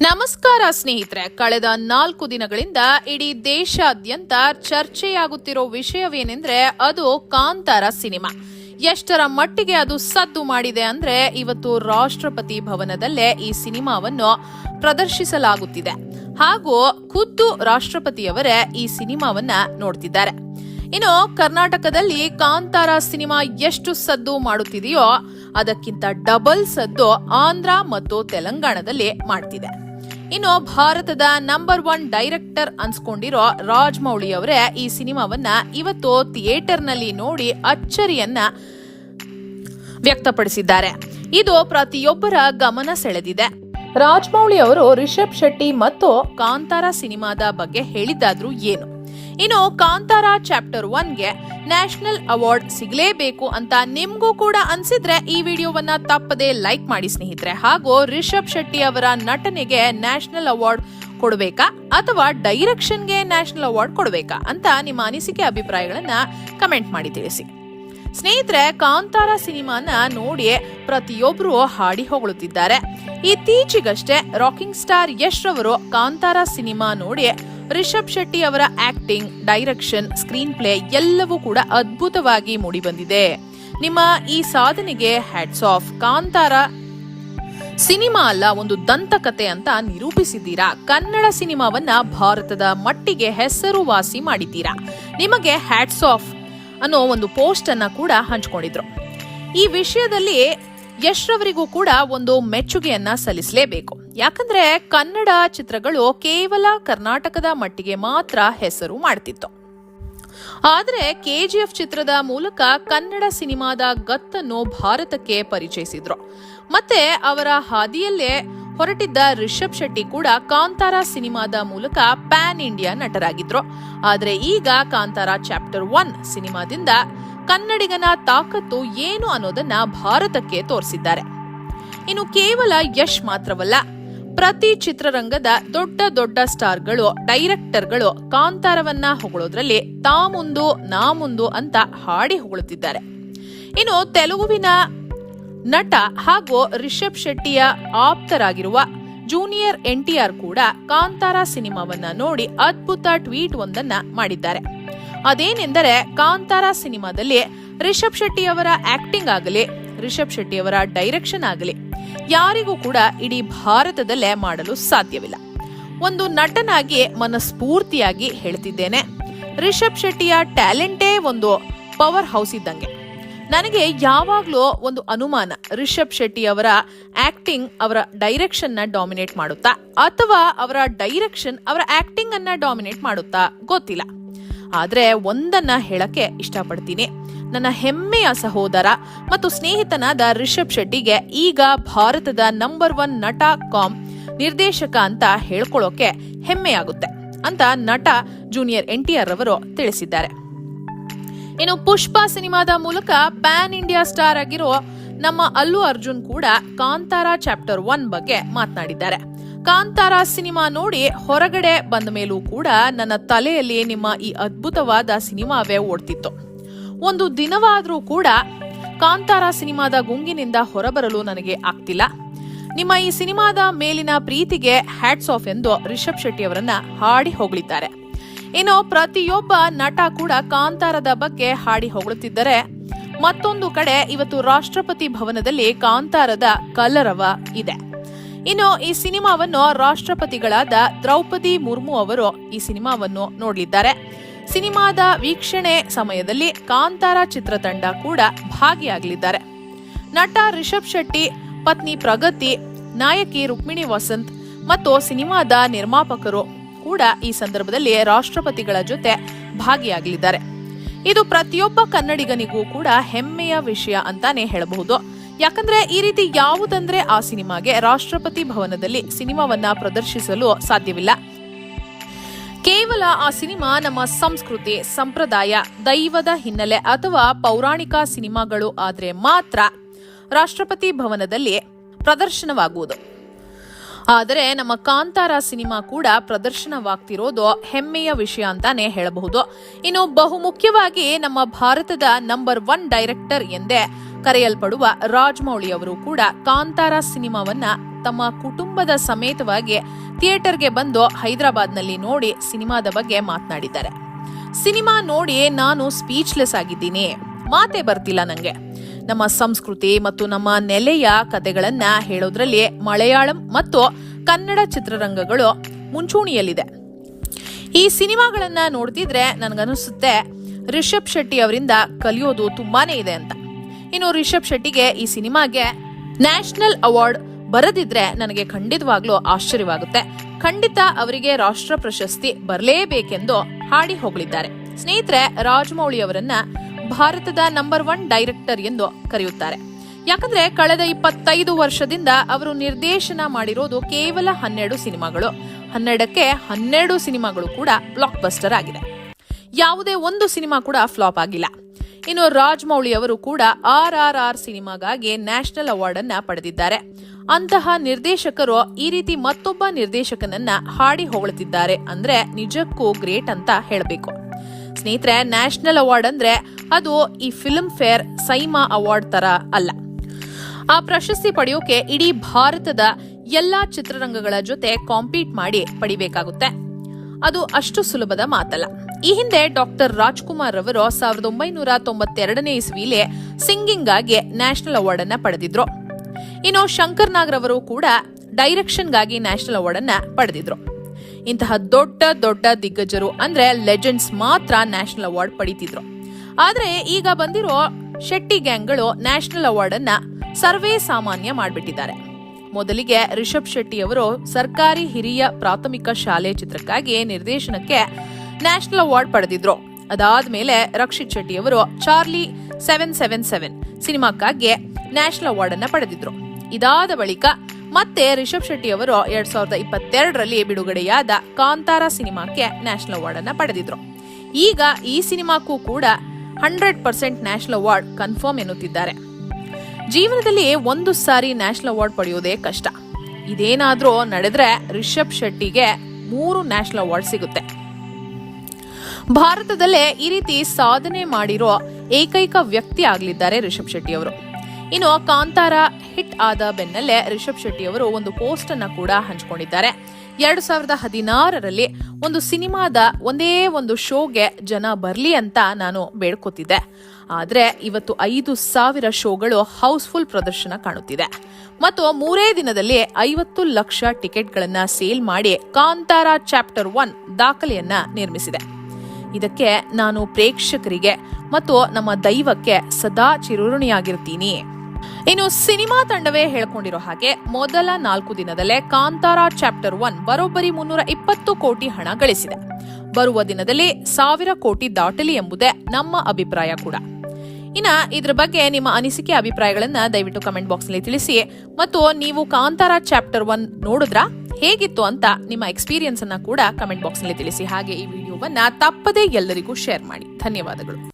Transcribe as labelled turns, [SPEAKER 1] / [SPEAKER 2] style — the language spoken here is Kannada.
[SPEAKER 1] ನಮಸ್ಕಾರ ಸ್ನೇಹಿತರೆ, ಕಳೆದ ನಾಲ್ಕು ದಿನಗಳಿಂದ ಇಡೀ ದೇಶಾದ್ಯಂತ ಚರ್ಚೆಯಾಗುತ್ತಿರೋ ವಿಷಯವೇನೆಂದ್ರೆ ಅದು ಕಾಂತಾರ ಸಿನಿಮಾ. ಎಷ್ಟರ ಮಟ್ಟಿಗೆ ಅದು ಸದ್ದು ಮಾಡಿದೆ ಅಂದ್ರೆ ಇವತ್ತು ರಾಷ್ಟ್ರಪತಿ ಭವನದಲ್ಲೇ ಈ ಸಿನಿಮಾವನ್ನು ಪ್ರದರ್ಶಿಸಲಾಗುತ್ತಿದೆ. ಹಾಗೂ ಖುದ್ದು ರಾಷ್ಟ್ರಪತಿಯವರೇ ಈ ಸಿನಿಮಾವನ್ನ ನೋಡ್ತಿದ್ದಾರೆ. ಇನ್ನು ಕರ್ನಾಟಕದಲ್ಲಿ ಕಾಂತಾರ ಸಿನಿಮಾ ಎಷ್ಟು ಸದ್ದು ಮಾಡುತ್ತಿದೆಯೋ ಅದಕ್ಕಿಂತ ಡಬಲ್ ಸದ್ದು ಆಂಧ್ರ ಮತ್ತು ತೆಲಂಗಾಣದಲ್ಲಿ ಮಾಡ್ತಿದೆ. ಇನ್ನು ಭಾರತದ ನಂಬರ್ ಒನ್ ಡೈರೆಕ್ಟರ್ ಅನ್ಸ್ಕೊಂಡಿರೋ ರಾಜ್ಮೌಳಿ ಅವರೇ ಈ ಸಿನಿಮಾವನ್ನ ಇವತ್ತು ಥಿಯೇಟರ್ನಲ್ಲಿ ನೋಡಿ ಅಚ್ಚರಿಯನ್ನ ವ್ಯಕ್ತಪಡಿಸಿದ್ದಾರೆ. ಇದು ಪ್ರತಿಯೊಬ್ಬರ ಗಮನ ಸೆಳೆದಿದೆ. ರಾಜ್ಮೌಳಿ ಅವರು ರಿಷಬ್ ಶೆಟ್ಟಿ ಮತ್ತು ಕಾಂತಾರ ಸಿನಿಮಾದ ಬಗ್ಗೆ ಹೇಳಿದ್ದಾದ್ರೂ ಏನು? ಇನ್ನು ಕಾಂತಾರ ಚಾಪ್ಟರ್ ಒನ್ಗೆ ನ್ಯಾಷನಲ್ ಅವಾರ್ಡ್ ಸಿಗಲೇಬೇಕು ಅಂತ ನಿಮಗೂ ಕೂಡ ಅನ್ಸಿದ್ರೆ ಈ ವಿಡಿಯೋವನ್ನ ತಪ್ಪದೆ ಲೈಕ್ ಮಾಡಿ ಸ್ನೇಹಿತರೆ. ಹಾಗೂ ರಿಷಬ್ ಶೆಟ್ಟಿ ಅವರ ನಟನೆಗೆ ನ್ಯಾಷನಲ್ ಅವಾರ್ಡ್ ಕೊಡಬೇಕಾ ಅಥವಾ ಡೈರೆಕ್ಷನ್ಗೆ ನ್ಯಾಷನಲ್ ಅವಾರ್ಡ್ ಕೊಡಬೇಕಾ ಅಂತ ನಿಮ್ಮ ಅನಿಸಿಕೆ ಅಭಿಪ್ರಾಯಗಳನ್ನ ಕಮೆಂಟ್ ಮಾಡಿ ತಿಳಿಸಿ. ಸ್ನೇಹಿತರೆ, ಕಾಂತಾರ ಸಿನಿಮಾನ ನೋಡಿ ಪ್ರತಿಯೊಬ್ಬರು ಹಾಡಿ ಹೊಗಳುತ್ತಿದ್ದಾರೆ. ಇತ್ತೀಚೆಗಷ್ಟೇ ರಾಕಿಂಗ್ ಸ್ಟಾರ್ ಯಶ್ ರವರು ಕಾಂತಾರ ಸಿನಿಮಾ ನೋಡಿ ರಿಷಬ್ ಶೆಟ್ಟಿ ಅವರ ಆಕ್ಟಿಂಗ್, ಡೈರೆಕ್ಷನ್ ಸ್ಕ್ರೀನ್ ಪ್ಲೇ ಎಲ್ಲವೂ ಕೂಡ ಅದ್ಭುತವಾಗಿ ಮೂಡಿಬಂದಿದೆ. ನಿಮ್ಮ ಈ ಸಾಧನೆಗೆ ಹ್ಯಾಟ್ಸ್ ಆಫ್ ಕಾಂತಾರ ಸಿನಿಮಾ ಅಲ್ಲ, ಒಂದು ದಂತಕತೆ ಅಂತ ನಿರೂಪಿಸಿದ್ದೀರಾ? ಕನ್ನಡ ಸಿನಿಮಾವನ್ನ ಭಾರತದ ಮಟ್ಟಿಗೆ ಹೆಸರುವಾಸಿ ಮಾಡಿದ್ದೀರಾ? ನಿಮಗೆ ಹ್ಯಾಟ್ಸ್ ಆಫ್ ಅನ್ನೋ ಒಂದು ಪೋಸ್ಟ್ ಅನ್ನ ಕೂಡ ಹಂಚ್ಕೊಂಡಿದ್ರು. ಈ ವಿಷಯದಲ್ಲಿ ಯಶ್ ರವರಿಗೂ ಕೂಡ ಒಂದು ಮೆಚ್ಚುಗೆಯನ್ನ ಸಲ್ಲಿಸಲೇಬೇಕು. ಯಾಕಂದ್ರೆ ಕನ್ನಡ ಚಿತ್ರಗಳು ಕೇವಲ ಕರ್ನಾಟಕದ ಮಟ್ಟಿಗೆ ಮಾತ್ರ ಹೆಸರು ಮಾಡ್ತಿತ್ತು. ಆದರೆ ಕೆಜಿಎಫ್ ಚಿತ್ರದ ಮೂಲಕ ಕನ್ನಡ ಸಿನಿಮಾದ ಗತ್ತನ್ನು ಭಾರತಕ್ಕೆ ಪರಿಚಯಿಸಿದ್ರು. ಮತ್ತೆ ಅವರ ಹಾದಿಯಲ್ಲೇ ಹೊರಟಿದ್ದ ರಿಷಬ್ ಶೆಟ್ಟಿ ಕೂಡ ಕಾಂತಾರ ಸಿನಿಮಾದ ಮೂಲಕ ಪ್ಯಾನ್ ಇಂಡಿಯಾ ನಟರಾಗಿದ್ರು. ಆದರೆ ಈಗ ಕಾಂತಾರ ಚಾಪ್ಟರ್ ಒನ್ ಸಿನಿಮಾದಿಂದ ಕನ್ನಡಿಗನ ತಾಕತ್ತು ಏನು ಅನ್ನೋದನ್ನ ಭಾರತಕ್ಕೆ ತೋರಿಸಿದ್ದಾರೆ. ಇನ್ನು ಕೇವಲ ಯಶ್ ಮಾತ್ರವಲ್ಲ, ಪ್ರತಿ ಚಿತ್ರರಂಗದ ದೊಡ್ಡ ದೊಡ್ಡ ಸ್ಟಾರ್ಗಳು, ಡೈರೆಕ್ಟರ್ಗಳು ಕಾಂತಾರವನ್ನ ಹೊಗಳೋದ್ರಲ್ಲಿ ತಾ ಮುಂದು ನಾ ಮುಂದು ಅಂತ ಹಾಡಿ ಹೊಗಳುತ್ತಿದ್ದಾರೆ. ಇನ್ನು ತೆಲುಗುವಿನ ನಟ ಹಾಗೂ ರಿಷಬ್ ಶೆಟ್ಟಿಯ ಆಪ್ತರಾಗಿರುವ ಜೂನಿಯರ್ ಎನ್ಟಿಆರ್ ಕೂಡ ಕಾಂತಾರ ಸಿನಿಮಾವನ್ನ ನೋಡಿ ಅದ್ಭುತ ಟ್ವೀಟ್ ಒಂದನ್ನ ಮಾಡಿದ್ದಾರೆ. ಅದೇನೆಂದರೆ ಕಾಂತಾರ ಸಿನಿಮಾದಲ್ಲಿ ರಿಷಬ್ ಶೆಟ್ಟಿ ಅವರ ಆಕ್ಟಿಂಗ್ ಆಗಲಿ, ರಿಷಬ್ ಶೆಟ್ಟಿ ಅವರ ಡೈರೆಕ್ಷನ್ ಆಗಲಿ, ಯಾರಿಗೂ ಕೂಡ ಇಡೀ ಭಾರತದಲ್ಲೇ ಮಾಡಲು ಸಾಧ್ಯವಿಲ್ಲ. ಒಂದು ನಟನಾಗಿ ಮನಸ್ಫೂರ್ತಿಯಾಗಿ ಹೇಳ್ತಿದ್ದೇನೆ. ರಿಷಬ್ ಶೆಟ್ಟಿಯ ಟ್ಯಾಲೆಂಟೇ ಒಂದು ಪವರ್ ಹೌಸ್ ಇದ್ದಂಗೆ. ನನಗೆ ಯಾವಾಗಲೂ ಒಂದು ಅನುಮಾನ ರಿಷಬ್ ಶೆಟ್ಟಿ ಅವರ ಆಕ್ಟಿಂಗ್ ಅವರ ಡೈರೆಕ್ಷನ್ನ ಡಾಮಿನೇಟ್ ಮಾಡುತ್ತಾ, ಅಥವಾ ಅವರ ಡೈರೆಕ್ಷನ್ ಅವರ ಆಕ್ಟಿಂಗ್ ಅನ್ನ ಡಾಮಿನೇಟ್ ಮಾಡುತ್ತಾ, ಗೊತ್ತಿಲ್ಲ. ಆದ್ರೆ ಒಂದನ್ನ ಹೇಳಕ್ಕೆ ಇಷ್ಟಪಡ್ತೀನಿ. ನನ್ನ ಹೆಮ್ಮೆಯ ಸಹೋದರ ಮತ್ತು ಸ್ನೇಹಿತನಾದ ರಿಷಬ್ ಶೆಟ್ಟಿಗೆ ಈಗ ಭಾರತದ ನಂಬರ್ ಒನ್ ನಟ ಕಾಮ್ ನಿರ್ದೇಶಕ ಅಂತ ಹೇಳ್ಕೊಳ್ಳೋಕೆ ಹೆಮ್ಮೆಯಾಗುತ್ತೆ ಅಂತ ನಟ ಜೂನಿಯರ್ ಎನ್ ಟಿ ಆರ್ ಅವರು ತಿಳಿಸಿದ್ದಾರೆ. ಇನ್ನು ಪುಷ್ಪ ಸಿನಿಮಾದ ಮೂಲಕ ಪ್ಯಾನ್ ಇಂಡಿಯಾ ಸ್ಟಾರ್ ಆಗಿರೋ ನಮ್ಮ ಅಲ್ಲು ಅರ್ಜುನ್ ಕೂಡ ಕಾಂತಾರ ಚಾಪ್ಟರ್ ಒನ್ ಬಗ್ಗೆ ಮಾತನಾಡಿದ್ದಾರೆ. ಕಾಂತಾರ ಸಿನಿಮಾ ನೋಡಿ ಹೊರಗಡೆ ಬಂದ ಮೇಲೂ ಕೂಡ ನನ್ನ ತಲೆಯಲ್ಲಿ ನಿಮ್ಮ ಈ ಅದ್ಭುತವಾದ ಸಿನಿಮಾವೇ ಓಡ್ತಿತ್ತು. ಒಂದು ದಿನವಾದರೂ ಕೂಡ ಕಾಂತಾರ ಸಿನಿಮಾದ ಗುಂಗಿನಿಂದ ಹೊರಬರಲು ನನಗೆ ಆಗ್ತಿಲ್ಲ. ನಿಮ್ಮ ಈ ಸಿನಿಮಾದ ಮೇಲಿನ ಪ್ರೀತಿಗೆ ಹ್ಯಾಟ್ಸ್ ಆಫ್ ಎಂದು ರಿಷಬ್ ಶೆಟ್ಟಿ ಅವರನ್ನ ಹಾಡಿ ಹೊಗಳಿದ್ದಾರೆ. ಇನ್ನು ಪ್ರತಿಯೊಬ್ಬ ನಟ ಕೂಡ ಕಾಂತಾರದ ಬಗ್ಗೆ ಹಾಡಿ ಹೊಗಳುತ್ತಿದ್ದರೆ ಮತ್ತೊಂದು ಕಡೆ ಇವತ್ತು ರಾಷ್ಟ್ರಪತಿ ಭವನದಲ್ಲಿ ಕಾಂತಾರದ ಕಲರವ ಇದೆ. ಇನ್ನು ಈ ಸಿನಿಮಾವನ್ನು ರಾಷ್ಟ್ರಪತಿಗಳಾದ ದ್ರೌಪದಿ ಮುರ್ಮು ಅವರು ಈ ಸಿನಿಮಾವನ್ನು ನೋಡಲಿದ್ದಾರೆ. ಸಿನಿಮಾದ ವೀಕ್ಷಣೆ ಸಮಯದಲ್ಲಿ ಕಾಂತಾರ ಚಿತ್ರತಂಡ ಕೂಡ ಭಾಗಿಯಾಗಲಿದ್ದಾರೆ. ನಟ ರಿಷಬ್ ಶೆಟ್ಟಿ, ಪತ್ನಿ ಪ್ರಗತಿ, ನಾಯಕಿ ರುಕ್ಮಿಣಿ ವಸಂತ್ ಮತ್ತು ಸಿನಿಮಾದ ನಿರ್ಮಾಪಕರು ಕೂಡ ಈ ಸಂದರ್ಭದಲ್ಲಿ ರಾಷ್ಟ್ರಪತಿಗಳ ಜೊತೆ ಭಾಗಿಯಾಗಲಿದ್ದಾರೆ. ಇದು ಪ್ರತಿಯೊಬ್ಬ ಕನ್ನಡಿಗನಿಗೂ ಕೂಡ ಹೆಮ್ಮೆಯ ವಿಷಯ ಅಂತಾನೆ ಹೇಳಬಹುದು. ಯಾಕಂದ್ರೆ ಈ ರೀತಿ ಯಾವುದಂದ್ರೆ ಆ ಸಿನಿಮಾಗೆ ರಾಷ್ಟ್ರಪತಿ ಭವನದಲ್ಲಿ ಸಿನಿಮಾವನ್ನ ಪ್ರದರ್ಶಿಸಲು ಸಾಧ್ಯವಿಲ್ಲ. ಕೇವಲ ಆ ಸಿನಿಮಾ ನಮ್ಮ ಸಂಸ್ಕೃತಿ, ಸಂಪ್ರದಾಯ, ದೈವದ ಹಿನ್ನೆಲೆ ಅಥವಾ ಪೌರಾಣಿಕ ಸಿನಿಮಾಗಳು ಆದರೆ ಮಾತ್ರ ರಾಷ್ಟ್ರಪತಿ ಭವನದಲ್ಲಿ ಪ್ರದರ್ಶನವಾಗುವುದು. ಆದರೆ ನಮ್ಮ ಕಾಂತಾರ ಸಿನಿಮಾ ಕೂಡ ಪ್ರದರ್ಶನವಾಗ್ತಿರೋದು ಹೆಮ್ಮೆಯ ವಿಷಯ ಅಂತಾನೆ ಹೇಳಬಹುದು. ಇನ್ನು ಬಹುಮುಖ್ಯವಾಗಿ ನಮ್ಮ ಭಾರತದ ನಂಬರ್ ಒನ್ ಡೈರೆಕ್ಟರ್ ಎಂದೇ ಕರೆಯಲ್ಪಡುವ ರಾಜ್ಮೌಳಿ ಅವರು ಕೂಡ ಕಾಂತಾರ ಸಿನಿಮಾವನ್ನ ತಮ್ಮ ಕುಟುಂಬದ ಸಮೇತವಾಗಿ ಥಿಯೇಟರ್ಗೆ ಬಂದು ಹೈದರಾಬಾದ್ನಲ್ಲಿ ನೋಡಿ ಸಿನಿಮಾದ ಬಗ್ಗೆ ಮಾತನಾಡಿದ್ದಾರೆ. ಸಿನಿಮಾ ನೋಡಿ ನಾನು ಸ್ಪೀಚ್ಲೆಸ್ ಆಗಿದ್ದೀನಿ. ಮಾತೇ ಬರ್ತಿಲ್ಲ ನಂಗೆ. ನಮ್ಮ ಸಂಸ್ಕೃತಿ ಮತ್ತು ನಮ್ಮ ನೆಲೆಯ ಕಥೆಗಳನ್ನ ಹೇಳೋದ್ರಲ್ಲಿ ಮಲಯಾಳಂ ಮತ್ತು ಕನ್ನಡ ಚಿತ್ರರಂಗಗಳು ಮುಂಚೂಣಿಯಲ್ಲಿದೆ. ಈ ಸಿನಿಮಾಗಳನ್ನ ನೋಡ್ತಿದ್ರೆ ನನಗನ್ನಿಸುತ್ತೆ ರಿಷಬ್ ಶೆಟ್ಟಿ ಅವರಿಂದ ಕಲಿಯೋದು ತುಂಬಾನೇ ಇದೆ ಅಂತ. ಇನ್ನು ರಿಷಬ್ ಶೆಟ್ಟಿಗೆ ಈ ಸಿನಿಮಾಗೆ ನ್ಯಾಷನಲ್ ಅವಾರ್ಡ್ ಬರದಿದ್ರೆ ನನಗೆ ಖಂಡಿತವಾಗ್ಲೂ ಆಶ್ಚರ್ಯವಾಗುತ್ತೆ. ಖಂಡಿತ ಅವರಿಗೆ ರಾಷ್ಟ್ರ ಪ್ರಶಸ್ತಿ ಬರಲೇಬೇಕೆಂದು ಹಾಡಿ ಹೊಗಳಿದ್ದಾರೆ. ಸ್ನೇಹಿತರೆ, ರಾಜಮೌಳಿ ಅವರನ್ನ ಭಾರತದ ನಂಬರ್ ಒನ್ ಡೈರೆಕ್ಟರ್ ಎಂದು ಕರೆಯುತ್ತಾರೆ. ಯಾಕಂದ್ರೆ ಕಳೆದ ಇಪ್ಪತ್ತೈದು ವರ್ಷದಿಂದ ಅವರು ನಿರ್ದೇಶನ ಮಾಡಿರೋದು ಕೇವಲ ಹನ್ನೆರಡು ಸಿನಿಮಾಗಳು. ಹನ್ನೆರಡಕ್ಕೆ ಹನ್ನೆರಡು ಸಿನಿಮಾಗಳು ಕೂಡ ಬ್ಲಾಕ್ ಬಸ್ಟರ್ ಆಗಿದೆ. ಯಾವುದೇ ಒಂದು ಸಿನಿಮಾ ಕೂಡ ಫ್ಲಾಪ್ ಆಗಿಲ್ಲ. ಇನ್ನು ರಾಜ್ಮೌಳಿ ಅವರು ಕೂಡ ಆರ್ ಆರ್ ಆರ್ ಸಿನಿಮಾಗಾಗಿ ನ್ಯಾಷನಲ್ ಅವಾರ್ಡ್ ಅನ್ನ ಪಡೆದಿದ್ದಾರೆ. ಅಂತಹ ನಿರ್ದೇಶಕರು ಈ ರೀತಿ ಮತ್ತೊಬ್ಬ ನಿರ್ದೇಶಕನನ್ನ ಹಾಡಿ ಹೊಗಳುತ್ತಿದ್ದಾರೆ ಅಂದ್ರೆ ನಿಜಕ್ಕೂ ಗ್ರೇಟ್ ಅಂತ ಹೇಳಬೇಕು. ಸ್ನೇಹಿತರೆ, ನ್ಯಾಷನಲ್ ಅವಾರ್ಡ್ ಅಂದ್ರೆ ಅದು ಈ ಫಿಲ್ಮ್ ಫೇರ್ ಸೈಮಾ ಅವಾರ್ಡ್ ತರ ಅಲ್ಲ. ಆ ಪ್ರಶಸ್ತಿ ಪಡೆಯೋಕೆ ಇಡೀ ಭಾರತದ ಎಲ್ಲಾ ಚಿತ್ರರಂಗಗಳ ಜೊತೆ ಕಾಂಪೀಟ್ ಮಾಡಿ ಪಡಿಬೇಕಾಗುತ್ತೆ. ಅದು ಅಷ್ಟು ಸುಲಭದ ಮಾತಲ್ಲ. ಈ ಹಿಂದೆ ಡಾಕ್ಟರ್ ರಾಜ್ಕುಮಾರ್ ಅವರು ಸಾವಿರದ ಒಂಬೈನೂರ ತೊಂಬತ್ತೆರಡನೇ ಇಸ್ವಿಲೆ ಸಿಂಗಿಂಗ್ ಆಗಿ ನ್ಯಾಷನಲ್ ಅವಾರ್ಡ್ ಅನ್ನ ಪಡೆದಿದ್ರು. ಇನ್ನು ಶಂಕರ್ ನಾಗ್ ಕೂಡ ಡೈರೆಕ್ಷನ್ಗಾಗಿ ನ್ಯಾಷನಲ್ ಅವಾರ್ಡ್ ಅನ್ನ ಪಡೆದಿದ್ರು. ಇಂತಹ ದೊಡ್ಡ ದೊಡ್ಡ ದಿಗ್ಗಜರು ಅಂದ್ರೆ ಲೆಜೆಂಡ್ಸ್ ಮಾತ್ರ ನ್ಯಾಷನಲ್ ಅವಾರ್ಡ್ ಪಡೀತಿದ್ರು. ಆದ್ರೆ ಈಗ ಬಂದಿರೋ ಶೆಟ್ಟಿ ಗ್ಯಾಂಗ್ಗಳು ನ್ಯಾಷನಲ್ ಅವಾರ್ಡ್ ಅನ್ನ ಸರ್ವೇ ಸಾಮಾನ್ಯ ಮಾಡಿಬಿಟ್ಟಿದ್ದಾರೆ. ಮೊದಲಿಗೆ ರಿಷಬ್ ಶೆಟ್ಟಿ ಅವರು ಸರ್ಕಾರಿ ಹಿರಿಯ ಪ್ರಾಥಮಿಕ ಶಾಲೆ ಚಿತ್ರಕ್ಕಾಗಿ ನಿರ್ದೇಶನಕ್ಕೆ ನ್ಯಾಷನಲ್ ಅವಾರ್ಡ್ ಪಡೆದಿದ್ರು. ಅದಾದ್ಮೇಲೆ ರಕ್ಷಿತ್ ಶೆಟ್ಟಿ ಅವರು ಚಾರ್ಲಿ ಸೆವೆನ್ ಸೆವೆನ್ ಸೆವೆನ್ ಸಿನಿಮಾಕ್ಕಾಗಿ ನ್ಯಾಷನಲ್ ಅವಾರ್ಡ್ ಅನ್ನ ಪಡೆದಿದ್ರು. ಇದಾದ ಬಳಿಕ ಮತ್ತೆ ರಿಷಬ್ ಶೆಟ್ಟಿ ಅವರು ಎರಡ್ ಸಾವಿರದ ಇಪ್ಪತ್ತೆರಡರಲ್ಲಿ ಬಿಡುಗಡೆಯಾದ ಕಾಂತಾರ ಸಿನಿಮಾಕ್ಕೆ ನ್ಯಾಷನಲ್ ಅವಾರ್ಡ್ ಅನ್ನ ಪಡೆದಿದ್ರು. ಈಗ ಈ ಸಿನಿಮಾಕ್ಕೂ ಕೂಡ hundred percent national award confirm ಎನ್ನುತ್ತಿದ್ದಾರೆ. ಜೀವನದಲ್ಲಿ ಒಂದು ಸಾರಿ ನ್ಯಾಷನಲ್ ಅವಾರ್ಡ್ ಪಡೆಯೋದೇ ಕಷ್ಟ. ಇದೇನಾದರೂ ನಡೆದ್ರೆ ರಿಷಬ್ ಶೆಟ್ಟಿಗೆ ಮೂರು ನ್ಯಾಷನಲ್ ಅವಾರ್ಡ್ ಸಿಗುತ್ತೆ. ಭಾರತದಲ್ಲೇ ಈ ರೀತಿ ಸಾಧನೆ ಮಾಡಿರೋ ಏಕೈಕ ವ್ಯಕ್ತಿ ಆಗಲಿದ್ದಾರೆ ರಿಷಬ್ ಶೆಟ್ಟಿ ಅವರು. ಇನ್ನು ಕಾಂತಾರ ಹಿಟ್ ಆದ ಬೆನ್ನಲ್ಲೇ ರಿಷಬ್ ಶೆಟ್ಟಿ ಅವರು ಒಂದು ಪೋಸ್ಟ್ ಅನ್ನ ಕೂಡ ಹಂಚಿಕೊಂಡಿದ್ದಾರೆ. ಎರಡು ಸಾವಿರದ ಹದಿನಾರರಲ್ಲಿ ಒಂದು ಸಿನಿಮಾದ ಒಂದೇ ಒಂದು ಶೋಗೆ ಜನ ಬರಲಿ ಅಂತ ನಾನು ಬೇಡ್ಕೋತಿದ್ದೆ. ಆದ್ರೆ ಇವತ್ತು ಐದು ಸಾವಿರ ಶೋಗಳು ಹೌಸ್ಫುಲ್ ಪ್ರದರ್ಶನ ಕಾಣುತ್ತಿದೆ. ಮತ್ತು ಮೂರೇ ದಿನದಲ್ಲಿ ಐವತ್ತು ಲಕ್ಷ ಟಿಕೆಟ್ಗಳನ್ನ ಸೇಲ್ ಮಾಡಿ ಕಾಂತಾರ ಚಾಪ್ಟರ್ ಒನ್ ದಾಖಲೆಯನ್ನ ನಿರ್ಮಿಸಿದೆ. ಇದಕ್ಕೆ ನಾನು ಪ್ರೇಕ್ಷಕರಿಗೆ ಮತ್ತು ನಮ್ಮ ದೈವಕ್ಕೆ ಸದಾ ಚಿರುರುಣಿಯಾಗಿರ್ತೀನಿ ಇನ್ನು ಸಿನಿಮಾ ತಂಡವೇ ಹೇಳ್ಕೊಂಡಿರೋ ಹಾಗೆ ಮೊದಲ ನಾಲ್ಕು ದಿನದಲ್ಲೇ ಕಾಂತಾರ ಚಾಪ್ಟರ್ ಒನ್ ಬರೋಬ್ಬರಿ ಮುನ್ನೂರ ಇಪ್ಪತ್ತು ಕೋಟಿ ಹಣ ಗಳಿಸಿದೆ. ಬರುವ ದಿನದಲ್ಲಿ ಸಾವಿರ ಕೋಟಿ ದಾಟಲಿ ಎಂಬುದೇ ನಮ್ಮ ಅಭಿಪ್ರಾಯ ಕೂಡ. ಇನ್ನ ಇದ್ರ ಬಗ್ಗೆ ನಿಮ್ಮ ಅನಿಸಿಕೆ, ಅಭಿಪ್ರಾಯಗಳನ್ನ ದಯವಿಟ್ಟು ಕಮೆಂಟ್ ಬಾಕ್ಸ್ನಲ್ಲಿ ತಿಳಿಸಿ. ಮತ್ತು ನೀವು ಕಾಂತಾರ ಚಾಪ್ಟರ್ ಒನ್ ನೋಡಿದ್ರಾ? ಹೇಗಿತ್ತು ಅಂತ ನಿಮ್ಮ ಎಕ್ಸ್ಪೀರಿಯನ್ಸ್ ಅನ್ನ ಕೂಡ ಕಮೆಂಟ್ ಬಾಕ್ಸ್ನಲ್ಲಿ ತಿಳಿಸಿ. ಹಾಗೆ ಈ ವಿಡಿಯೋವನ್ನ ತಪ್ಪದೇ ಎಲ್ಲರಿಗೂ ಶೇರ್ ಮಾಡಿ. ಧನ್ಯವಾದಗಳು.